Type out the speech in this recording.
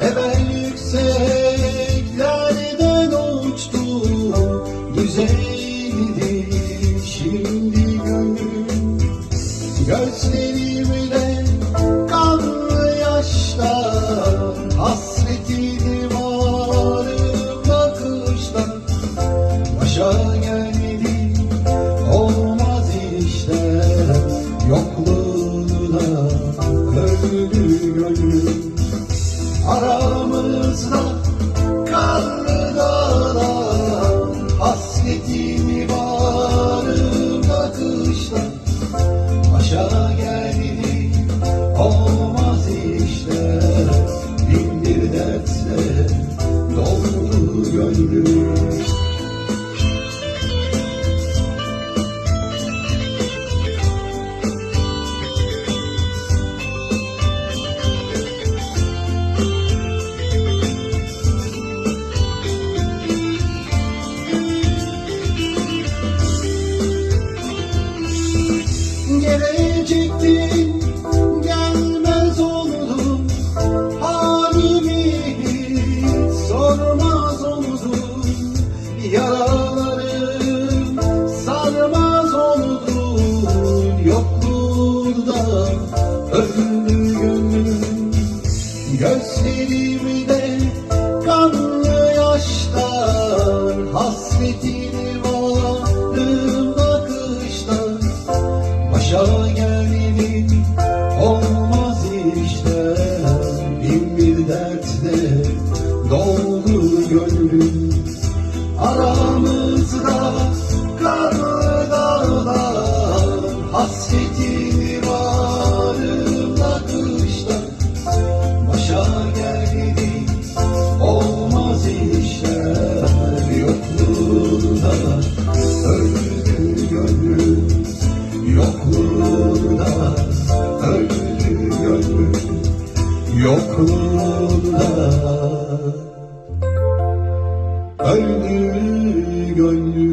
döndüm yükseklerden uçtu Güzeldi şimdi gönlüm Gözlerimi Başa geldi Gözlerimde kanlı yaşlar Hasretini varım bakışlar Başa gelmenin olmaz işte. Bin bir dertle doldu gönlüm. Aramızda karlı dağlar Hasretini Yokluğuna öldü gönlüm. Yokluğuna öldü gönlüm.